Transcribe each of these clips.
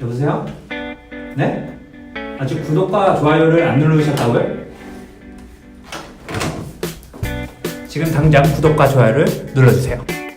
여보세요? 네? 아직 구독과 좋아요를 안 누르셨다고요? 지금 당장 구독과 좋아요를 눌러주세요.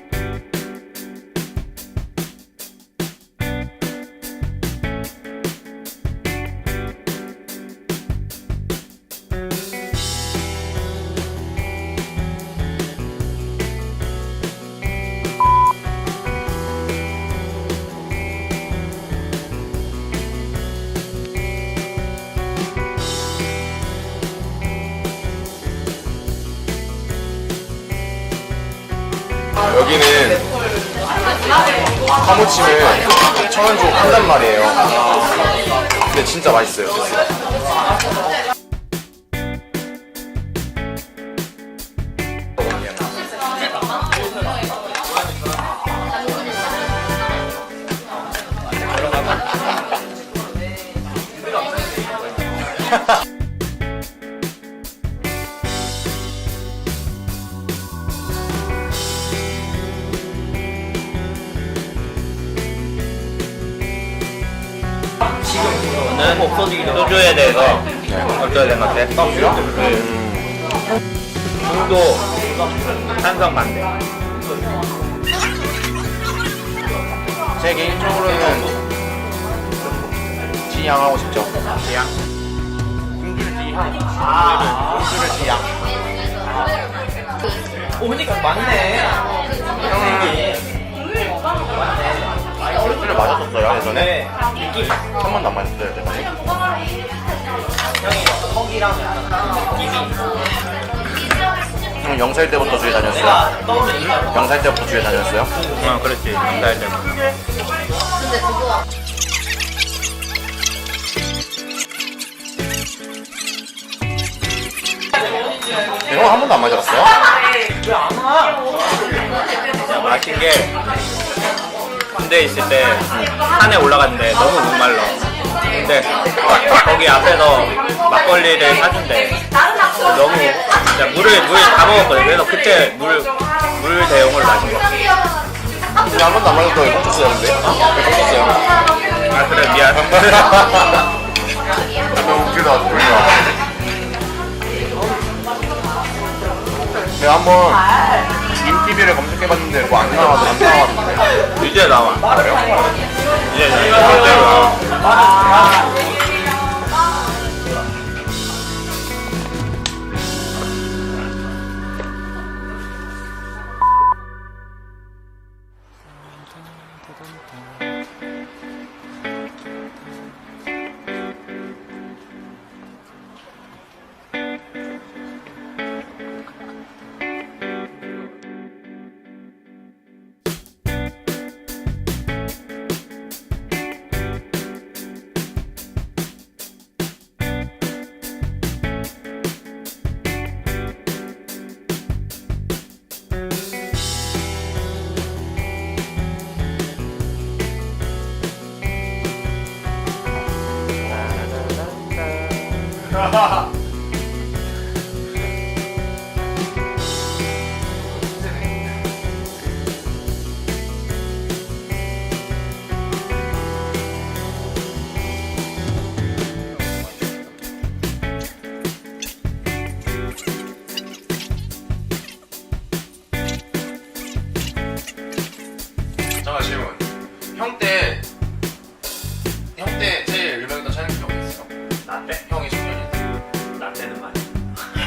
여기는 원 주고 판단 말이에요. 근데 진짜 맛있어요. 는 소주에 대해서 어떻게 생각해? 중도 찬성 반대. 제 개인적으로는 지향하고 싶죠. 지향. 공주를 지향. 아, 공주를 지향. 오니까 맞네. 형이. 술을 마셨었어요 예전에. 네. 한 번도 안 마셨어요 예전에. 형이 느낌이. 형 영살 때부터 주에 다녔어요. 내가 떠오르는 이유가 영살 때부터 주에 다녔어요. 어, 그렇지. 영달 때. 형 한 번도 안 마셨어요? 마신 게 군대에 있을 때 산에 올라갔는데 너무 목말라. 근데 거기 앞에서 막걸리를 사준대. 너무 진짜 물을 물 다 먹었거든. 그래서 그때 물물 대용을 마신 거. 근데 한 번도 안 근데? 왜 멈췄어요? 아 그래 미안. 너무 웃기다 뭐야 내가 한번 인TV를 검색해봤는데 뭐 안 나와도 안 나왔는 데 이제 나와. 이제 이제 나 잠깐 질문 형때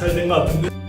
잘 된 것 같은데?